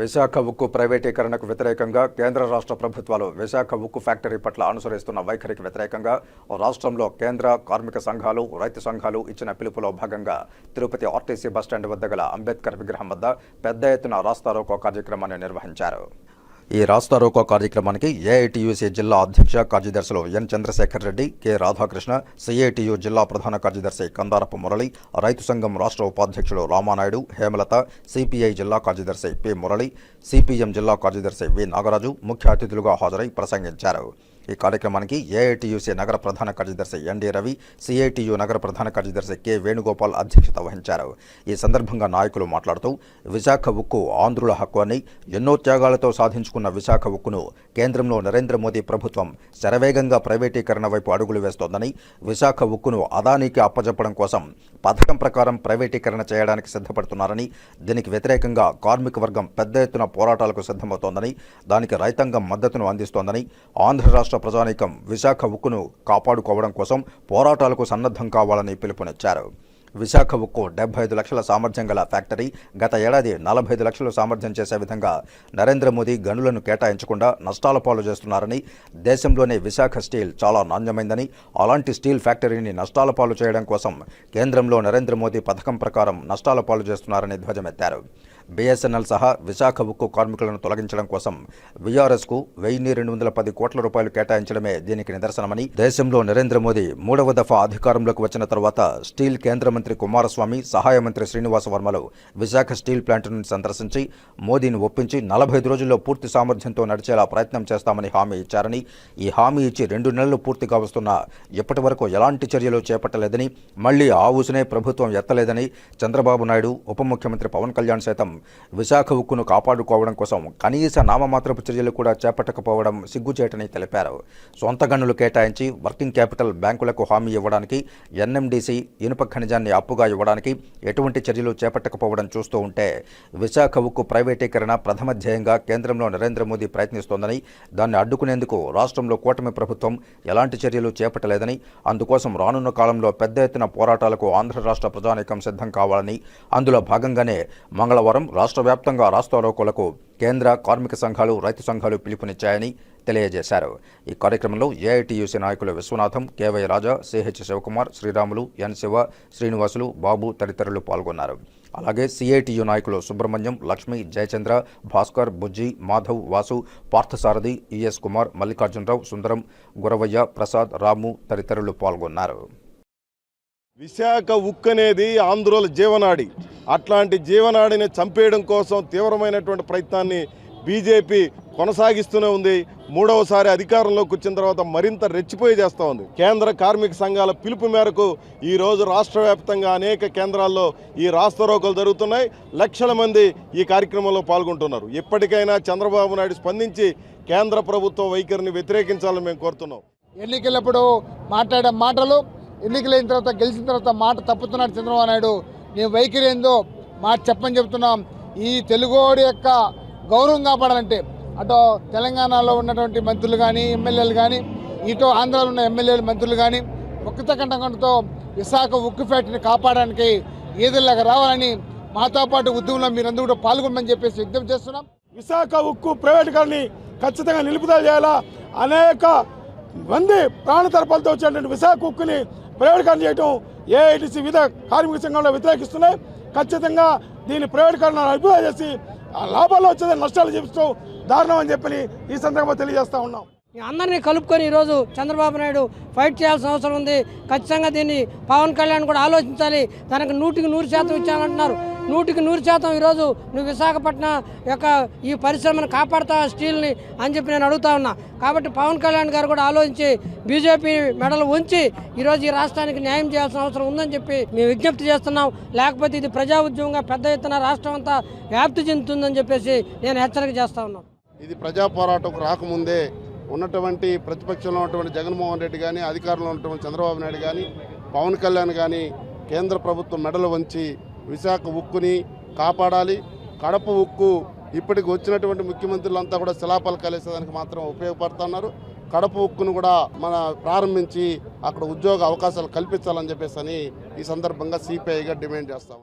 విశాఖ ఉక్కు ప్రైవేటీకరణకు వ్యతిరేకంగా కేంద్ర రాష్ట్ర ప్రభుత్వాలు విశాఖ ఉక్కు ఫ్యాక్టరీ పట్ల అనుసరిస్తున్న వైఖరికి వ్యతిరేకంగా రాష్ట్రంలో కేంద్ర కార్మిక సంఘాలు రైతు సంఘాలు ఇచ్చిన పిలుపులో భాగంగా తిరుపతి ఆర్టీసీ బస్టాండ్ వద్ద గల అంబేద్కర్ విగ్రహం వద్ద పెద్ద ఎత్తున రాస్తారోకో కార్యక్రమాన్ని నిర్వహించారు. ఈ రాష్ట్ర రోకో కార్యక్రమానికి ఏఐటియుసి జిల్లా అధ్యక్ష కార్యదర్శులు N Chandrasekhar Reddy K Radhakrishna CITU జిల్లా ప్రధాన కార్యదర్శి కందారపు మురళి రైతు సంఘం రాష్ట్ర ఉపాధ్యక్షుడు రామానాయుడు హేమలత సిపిఐ జిల్లా కార్యదర్శి పి మురళి సిపిఎం జిల్లా కార్యదర్శి వి నాగరాజు ముఖ్య అతిథులుగా హాజరై ప్రసంగించారు. ఈ కార్యక్రమానికి ఏఐటీయూసీ నగర ప్రధాన కార్యదర్శి ఎన్డి రవి సిఐటియు నగర ప్రధాన కార్యదర్శి కె వేణుగోపాల్ అధ్యక్షత వహించారు. ఈ సందర్భంగా నాయకులు మాట్లాడుతూ విశాఖ ఉక్కు ఆంధ్రుల హక్కు అని ఎన్నో త్యాగాలతో సాధించుకున్న విశాఖ ఉక్కును కేంద్రంలో నరేంద్ర మోదీ ప్రభుత్వం శరవేగంగా ప్రైవేటీకరణ వైపు అడుగులు వేస్తోందని విశాఖ ఉక్కును అదానీకి అప్పజెప్పడం కోసం పథకం ప్రకారం ప్రైవేటీకరణ చేయడానికి సిద్ధపడుతున్నారని దీనికి వ్యతిరేకంగా కార్మిక వర్గం పెద్ద ఎత్తున పోరాటాలకు సిద్ధమవుతోందని దానికి రైతాంగం మద్దతును అందిస్తోందని ఆంధ్ర రాష్ట్ర ప్రజానీకం విశాఖ ఉక్కును కాపాడుకోవడం కోసం పోరాటాలకు సన్నద్ధం కావాలని పిలుపునిచ్చారు. విశాఖ ఉక్కు డెబ్బై ఐదు లక్షల సామర్థ్యం గల ఫ్యాక్టరీ గత ఏడాది నలభై ఐదు లక్షలు సామర్థ్యం చేసే విధంగా నరేంద్ర మోదీ గనులను కేటాయించకుండా నష్టాల పాలు చేస్తున్నారని దేశంలోనే విశాఖ స్టీల్ చాలా నాణ్యమైందని అలాంటి స్టీల్ ఫ్యాక్టరీని నష్టాల పాలు చేయడం కోసం కేంద్రంలో నరేంద్ర మోదీ పథకం ప్రకారం నష్టాల పాలు చేస్తున్నారని ధ్వజమెత్తారు. బీఎస్ఎన్ఎల్ సహా విశాఖ ఉక్కు కార్మికులను తొలగించడం కోసం వీఆర్ఎస్కు వెయ్యి రెండు వందల పది కోట్ల రూపాయలు కేటాయించడమే దీనికి నిదర్శనమని దేశంలో నరేంద్ర మోదీ మూడవ దఫా అధికారంలోకి వచ్చిన తర్వాత స్టీల్ కేంద్ర మంత్రి కుమారస్వామి సహాయ మంత్రి శ్రీనివాస వర్మలు విశాఖ స్టీల్ ప్లాంట్ను సందర్శించి మోదీని ఒప్పించి నలభై ఐదు రోజుల్లో పూర్తి సామర్థ్యంతో నడిచేలా ప్రయత్నం చేస్తామని హామీ ఇచ్చారని ఈ హామీ ఇచ్చి రెండు నెలలు పూర్తిగా వస్తున్నా ఇప్పటి వరకు ఎలాంటి చర్యలు చేపట్టలేదని మళ్ళీ ఆ ఊసునే ప్రభుత్వం ఎత్తలేదని చంద్రబాబు నాయుడు ఉప ముఖ్యమంత్రి పవన్ కళ్యాణ్ సైతం విశాఖ ఉక్కును కాపాడుకోవడం కోసం కనీస నామమాత్రపు చర్యలు కూడా చేపట్టకపోవడం సిగ్గుచేటని తెలిపారు. సొంత గనులు కేటాయించి వర్కింగ్ క్యాపిటల్ బ్యాంకులకు హామీ ఇవ్వడానికి ఎన్ఎండిసి ఇనుప ఖనిజాన్ని అప్పుగా ఇవ్వడానికి ఎటువంటి చర్యలు చేపట్టకపోవడం చూస్తూ ఉంటే విశాఖ ఉక్కు ప్రైవేటీకరణ ప్రథమ ధ్యేయంగా కేంద్రంలో నరేంద్ర మోదీ ప్రయత్నిస్తోందని దాన్ని అడ్డుకునేందుకు రాష్ట్రంలో కూటమి ప్రభుత్వం ఎలాంటి చర్యలు చేపట్టలేదని అందుకోసం రానున్న కాలంలో పెద్ద ఎత్తున పోరాటాలకు ఆంధ్ర రాష్ట్ర ప్రజానీకం సిద్ధం కావాలని అందులో భాగంగానే మంగళవారం రాష్ట్ర వ్యాప్తంగా రాస్తారోకోలకు కేంద్ర కార్మిక సంఘాలు రైతు సంఘాలు పిలుపునిచ్చాయని తెలియజేశారు. ఈ కార్యక్రమంలో ఏఐటీయూసీ నాయకులు Viswanatham K Y Raja C H Sivakumar Sriramulu N Siva Srinivasulu Babu తదితరులు పాల్గొన్నారు. అలాగే సిఐటియు నాయకులు సుబ్రహ్మణ్యం లక్ష్మి జయచంద్ర భాస్కర్ బుజ్జి మాధవ్ వాసు పార్థసారథి ఈఎస్ కుమార్ మల్లికార్జునరావు సుందరం గురవయ్య ప్రసాద్ రాము తదితరులు పాల్గొన్నారు. విశాఖ ఉక్కు అనేది ఆంధ్రుల జీవనాడి. అట్లాంటి జీవనాడిని చంపేయడం కోసం తీవ్రమైనటువంటి ప్రయత్నాన్ని బీజేపీ కొనసాగిస్తూనే ఉంది. మూడవసారి అధికారంలోకి వచ్చిన తర్వాత మరింత రెచ్చిపోయి చేస్తూ ఉంది. కేంద్ర కార్మిక సంఘాల పిలుపు మేరకు ఈరోజు రాష్ట్ర వ్యాప్తంగా అనేక కేంద్రాల్లో ఈ రాస్తారోకలు జరుగుతున్నాయి. లక్షల మంది ఈ కార్యక్రమంలో పాల్గొంటున్నారు. ఇప్పటికైనా చంద్రబాబు నాయుడు స్పందించి కేంద్ర ప్రభుత్వ వైఖరిని వ్యతిరేకించాలని మేము కోరుతున్నాం. ఎన్నికలప్పుడు మాట్లాడే మాటలు ఎన్నికలైన తర్వాత గెలిచిన తర్వాత మాట తప్పుతున్నాడు చంద్రబాబు నాయుడు. నేను వైఖరి ఏందో మాట చెప్పని చెప్తున్నాం. ఈ తెలుగోడి యొక్క గౌరవం కాపాడాలంటే అటు తెలంగాణలో ఉన్నటువంటి మంత్రులు కానీ ఎమ్మెల్యేలు కానీ ఇటు ఆంధ్రాలో ఉన్న ఎమ్మెల్యేలు మంత్రులు కానీ ఒక్కత కంటకంటతో విశాఖ ఉక్కు ఫ్యాక్టరీని కాపాడడానికి ఏదిలాగా రావాలని మాతో పాటు ఉద్యమంలో మీరందరూ కూడా పాల్గొనమని చెప్పేసి విజ్ఞప్తి చేస్తున్నాం. విశాఖ ఉక్కు ప్రైవేటీకరణని ఖచ్చితంగా నిలుపుదల చేయాలా? అనేక మంది ప్రాణ తరపాలతో వచ్చేటువంటి విశాఖ ఉక్కుని ప్రైవేటీకరణ చేయడం ఏఐటీసీ వివిధ కార్మిక సంఘంలో వ్యతిరేకిస్తున్నాయి. ఖచ్చితంగా దీన్ని ప్రైవేటీకరణ అభివృద్ధి చేసి ఆ లాభాలు వచ్చేది నష్టాలు చూపిస్తూ దారుణం అని చెప్పి ఈ సందర్భంగా తెలియజేస్తా ఉన్నాం. అందరినీ కలుపుకొని ఈరోజు చంద్రబాబు నాయుడు ఫైట్ చేయాల్సిన అవసరం ఉంది. ఖచ్చితంగా దీన్ని పవన్ కళ్యాణ్ కూడా ఆలోచించాలి. తనకు నూటికి నూరు శాతం ఇచ్చానంటున్నారు నూటికి నూరు శాతం ఈరోజు నువ్వు విశాఖపట్నం యొక్క ఈ పరిశ్రమను కాపాడుతా స్టీల్ని అని చెప్పి నేను అడుగుతా ఉన్నా. కాబట్టి పవన్ కళ్యాణ్ గారు కూడా ఆలోచించి బీజేపీ మెడలు ఉంచి ఈరోజు ఈ రాష్ట్రానికి న్యాయం చేయాల్సిన అవసరం ఉందని చెప్పి మేము విజ్ఞప్తి చేస్తున్నాం. లేకపోతే ఇది ప్రజా ఉద్యమంగా పెద్ద ఎత్తున రాష్ట్రం అంతా వ్యాప్తి చెందుతుందని చెప్పేసి నేను హెచ్చరిక చేస్తా ఉన్నాను ఇది ప్రజా పోరాటం రాకముందే ఉన్నటువంటి ప్రతిపక్షంలో ఉన్నటువంటి జగన్మోహన్ రెడ్డి కానీ అధికారంలో ఉన్నటువంటి చంద్రబాబు నాయుడు కానీ పవన్ కళ్యాణ్ కానీ కేంద్ర ప్రభుత్వం మెడలు వంచి విశాఖ ఉక్కుని కాపాడాలి. కడప ఉక్కు ఇప్పటికి వచ్చినటువంటి ముఖ్యమంత్రులంతా కూడా శిలాపలకాలేసేదానికి మాత్రం ఉపయోగపడుతున్నారు. కడప ఉక్కును కూడా మన ప్రారంభించి అక్కడ ఉద్యోగ అవకాశాలు కల్పించాలని చెప్పేసి అని ఈ సందర్భంగా సిపిఐగా డిమాండ్ చేస్తాం